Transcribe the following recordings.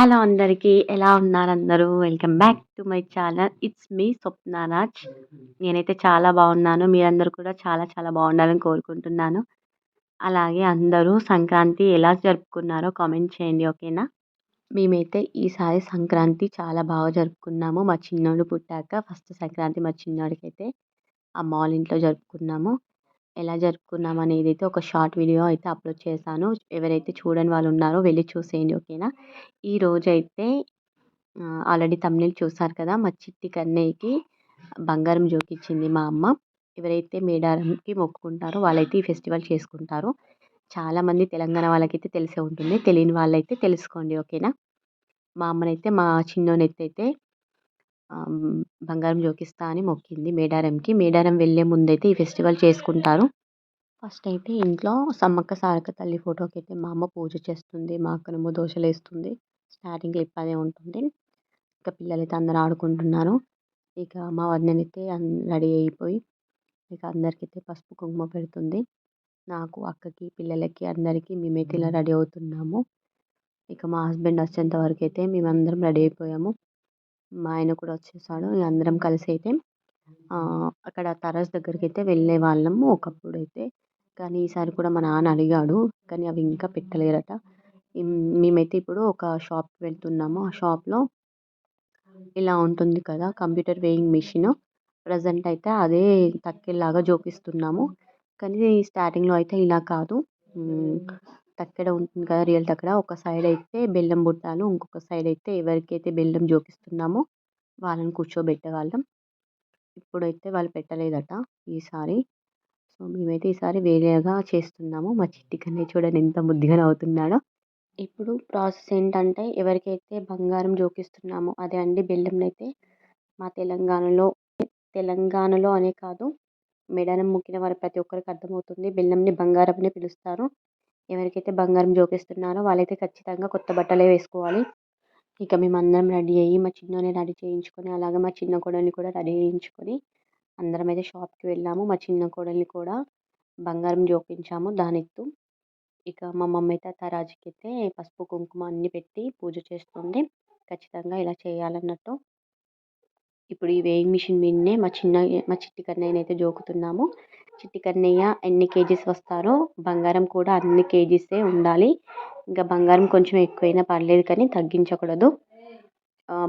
Hello అందరికీ. ఎలా ఉన్నారు అందరూ? Welcome back to my channel. It's me Swapnaraj. నేనైతే చాలా బాగున్నాను. మీరందరూ కూడా చాలా చాలా బాగుండాలని కోరుకుంటున్నాను. అలాగే అందరూ సంక్రాంతి ఎలా జరుపుకున్నారో కామెంట్ చేయండి. ఓకేనా? మేమైతే ఈసారి సంక్రాంతి చాలా బాగా జరుపుకున్నాము. మా చిన్నోడు పుట్టాక ఫస్ట్ సంక్రాంతి మా చిన్నోడికైతే అమ్మ వాళ్ళ ఇంట్లో జరుపుకున్నాము. ఎలా జరుపుకున్నాం అనేది అయితే ఒక షార్ట్ వీడియో అయితే అప్లోడ్ చేశాను. ఎవరైతే చూడని వాళ్ళు ఉన్నారో వెళ్ళి చూసేయండి. ఓకేనా? ఈ రోజైతే ఆల్రెడీ తమిళ చూసారు కదా! మా చిట్టి కన్నయ్యకి బంగారం జోకిచ్చింది మా అమ్మ. ఎవరైతే మేడారంకి మొక్కుకుంటారో వాళ్ళైతే ఈ ఫెస్టివల్ చేసుకుంటారు. చాలామంది తెలంగాణ వాళ్ళకైతే తెలిసే ఉంటుంది. తెలియని వాళ్ళైతే తెలుసుకోండి. ఓకేనా? మా అమ్మనైతే మా చిన్నోనైతే బంగారం జోకిస్తా అని మొక్కింది మేడారంకి. మేడారం వెళ్ళే ముందైతే ఈ ఫెస్టివల్ చేసుకుంటారు. ఫస్ట్ అయితే ఇంట్లో సమ్మక్క సారక్క తల్లి ఫోటోకి అయితే మా అమ్మ పూజ చేస్తుంది. మా అక్కనేమో దోశలేస్తుంది. స్టార్టింగ్ క్లిప్ అదే ఉంటుంది. ఇంకా పిల్లలైతే అందరూ ఆడుకుంటున్నారు. ఇక మా వదినైతే రెడీ అయిపోయి ఇక అందరికైతే పసుపు, కుంకుమ పెడుతుంది. నాకు, అక్కకి, పిల్లలకి అందరికీ మేమైతే ఇలా రెడీ అవుతున్నాము. ఇక మా హస్బెండ్ వచ్చేంత వరకు అయితే మేమందరం రెడీ అయిపోయాము. మా ఆయన కూడా వచ్చేసాడు. ఇక అందరం కలిసి అయితే ఆహ్, అక్కడ టెర్రస్ వాళ్ళము ఒకప్పుడు అయితే కానీ ఈసారి కూడా మా నాన్న అడిగాడు. కానీ అవి ఇంకా పెట్టలేరట. మేమైతే ఇప్పుడు ఒక షాప్‌కి వెళ్తున్నాము. ఆ షాప్‌లో ఇలా ఉంటుంది కదా! కంప్యూటర్ వేయింగ్ మిషన్ ప్రజెంట్ అయితే అదే తక్కేలాగా చూపిస్తున్నాము కానీ స్టార్టింగ్‌లో అయితే ఇలా కాదు. తక్కెడ ఉంటుంది కదా! రియల్ తక్కెడ. ఒక సైడ్ అయితే బెల్లం బుట్టాలు. ఇంకొక సైడ్ అయితే ఎవరికైతే బెల్లం జోకిస్తున్నామో వాళ్ళని కూర్చోబెట్టేవాళ్ళం. ఇప్పుడైతే వాళ్ళు పెట్టలేదట ఈసారి. సో, మేమైతే ఈసారి వేరేగా చేస్తున్నాము. మా చిట్టి కన్నయ్య చూడండి ఎంత ముద్దుగా నవ్వుతున్నాడో. ఇప్పుడు ప్రాసెస్ ఏంటంటే ఎవరికైతే బంగారం జోకిస్తున్నామో అదే అండి బెల్లంనైతే మా తెలంగాణలో తెలంగాణలో అనే కాదు మెడను ముక్కిన వారు ప్రతి ఒక్కరికి అర్థమవుతుంది. బెల్లంని బంగారం అని పిలుస్తారు. ఎవరికైతే బంగారం జోకిస్తున్నారో వాళ్ళైతే ఖచ్చితంగా కొత్త బట్టలే వేసుకోవాలి. ఇక మేమందరం రెడీ అయ్యి మా చిన్నోని రెడీ చేయించుకొని అలాగే మా చిన్న కోడల్ని కూడా రెడీ చేయించుకొని అందరం అయితే షాప్‌కి వెళ్ళాము. మా చిన్న కోడల్ని కూడా బంగారం జోకించాము దానితో ఇక మా మమ్మీ అయితే తరాజుకి అయితే పసుపు, కుంకుమ అన్నీ పెట్టి పూజ చేస్తుంది. ఖచ్చితంగా ఇలా చేయాలన్నట్టు. ఇప్పుడు ఈ వేయింగ్ మిషన్ మీదనే మా చిన్న మా చిట్టి కన్నయ్యనైతే జోకుతున్నాము. చిట్టి కన్నయ్య ఎన్ని కేజీస్ వస్తారో బంగారం కూడా అన్ని కేజీసే ఉండాలి. ఇంకా బంగారం కొంచెం ఎక్కువైనా పర్లేదు కానీ తగ్గించకూడదు.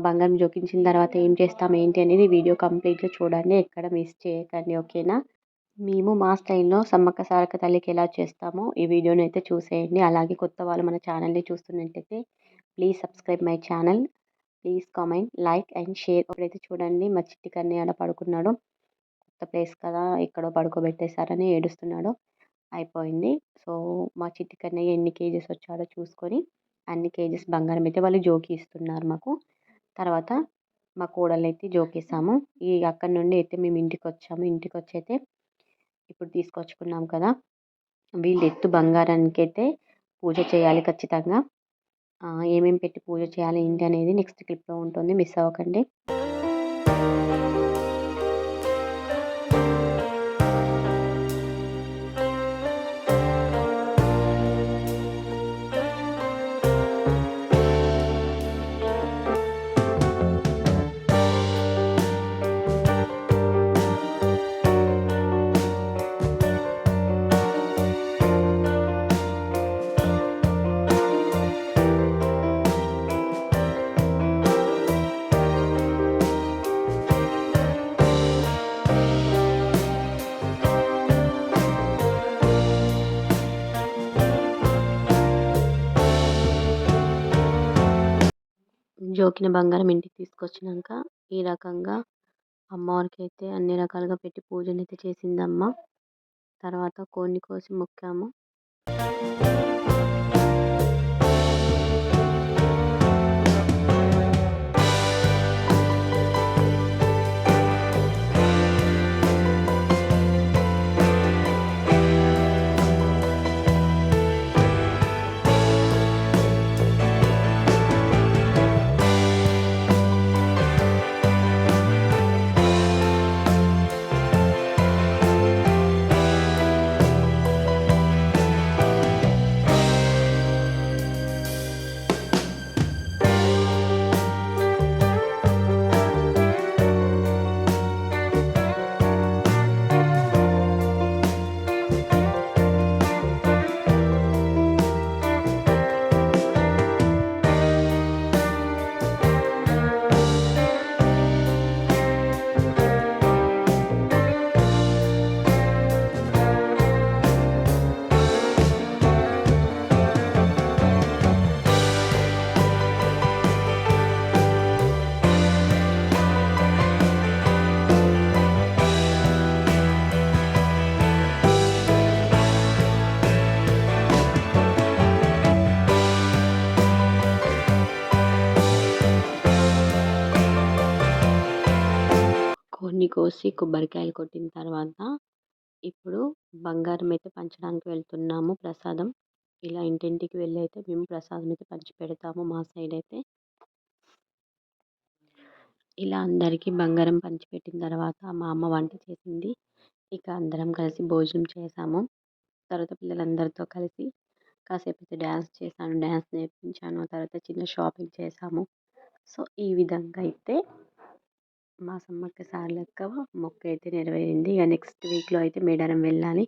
బంగారం జోకించిన తర్వాత ఏం చేస్తాం ఏంటి అనేది వీడియో కంప్లీట్‌గా చూడండి. ఎక్కడ మిస్ చేయకండి. ఓకేనా? మేము మా స్టైల్‌లో సమ్మక్క సారక తల్లికి ఎలా చేస్తామో ఈ వీడియోని అయితే చూసేయండి. అలాగే కొత్త వాళ్ళు మన ఛానల్‌ని చూస్తున్నట్టయితే please subscribe my channel. Please comment, like and share. ఇప్పుడైతే చూడండి మా చిట్టి కన్నయ్య ఆడ పడుకున్నాడు. కొత్త ప్లేస్ కదా! ఎక్కడో పడుకోబెట్టేసారని ఏడుస్తున్నాడు. అయిపోయింది. సో, మా చిట్టి కన్నయ్య ఎన్ని కేజెస్ వచ్చాడో చూసుకొని అన్ని కేజీస్ బంగారం అయితే వాళ్ళు జోకిస్తున్నారు మాకు. తర్వాత మా కోడలినైతే జోకేసాము. ఈ అక్కడి నుండి అయితే మేము ఇంటికి వచ్చాము ఇంటికొచ్చాము. అయితే ఇప్పుడు తీసుకొచ్చుకున్నాం కదా! వీళ్ళు ఎత్తు అయితే పూజ చేయాలి ఖచ్చితంగా. ఏమేమి పెట్టి పూజ చేయాలి ఏంటి అనేది నెక్స్ట్ క్లిప్‌లో ఉంటుంది. మిస్ అవ్వకండి. జోకిన బంగారం ఇంటికి తీసుకొచ్చినాక ఈ రకంగా అమ్మవారికి అయితే అన్ని రకాలుగా పెట్టి పూజనైతే చేసిందమ్మ. తర్వాత కోడిని కోసి మొక్కాము. కొన్ని కోసి కొబ్బరికాయలు కొట్టిన తర్వాత ఇప్పుడు బంగారం అయితే పంచడానికి వెళ్తున్నాము ప్రసాదం. ఇలా ఇంటింటికి వెళ్ళి అయితే మేము ప్రసాదం అయితే పంచి పెడతాము మా సైడ్ అయితే. ఇలా అందరికీ బంగారం పంచిపెట్టిన తర్వాత మా అమ్మ వంట చేసింది. ఇక అందరం కలిసి భోజనం చేసాము. తర్వాత పిల్లలందరితో కలిసి కాసేపు అయితే డ్యాన్స్ చేశాను. డ్యాన్స్ నేర్పించాను. తర్వాత చిన్న షాపింగ్ చేసాము. సో ఈ విధంగా అయితే మా సమ్మక్క సార్లక్క మొక్క అయితే నెరవేరింది. ఇక నెక్స్ట్ వీక్లో అయితే మేడారం వెళ్ళాలి.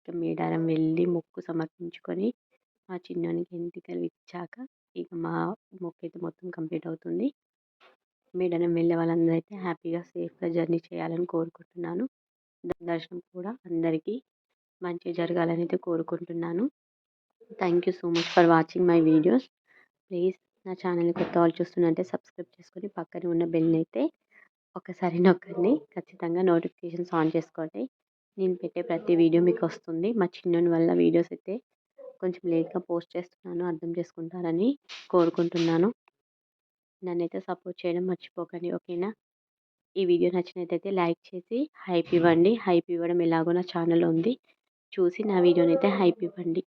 ఇక మేడారం వెళ్ళి మొక్కు సమర్పించుకొని మా చిన్నోనికి ఎంటికలు ఇచ్చాక ఇక మా మొక్క అయితే మొత్తం కంప్లీట్ అవుతుంది. మేడారం వెళ్ళే వాళ్ళందరూ అయితే హ్యాపీగా సేఫ్గా జర్నీ చేయాలని కోరుకుంటున్నాను. దర్శనం కూడా అందరికీ మంచిగా జరగాలని అయితే కోరుకుంటున్నాను. Thank you so much for watching my videos please నా ఛానల్ని కొత్త వాళ్ళు చూస్తున్నట్టే సబ్స్క్రైబ్ చేసుకొని పక్కనే ఉన్న బెల్ని అయితే ఒకసారి నొక్కండి. ఖచ్చితంగా నోటిఫికేషన్స్ ఆన్ చేసుకోండి. నేను పెట్టే ప్రతి వీడియో మీకు వస్తుంది. మా చిన్నోని వల్ల వీడియోస్ అయితే కొంచెం లేట్గా పోస్ట్ చేస్తున్నాను అర్థం చేసుకుంటారని కోరుకుంటున్నాను. నన్నైతే సపోర్ట్ చేయడం మర్చిపోకండి ఓకేనా? ఈ వీడియో నచ్చినట్టయితే లైక్ చేసి హైప్ ఇవ్వండి. హైప్ ఇవ్వడం ఎలాగో నా ఛానల్ ఉంది. చూసి నా వీడియోని అయితే హైప్ ఇవ్వండి.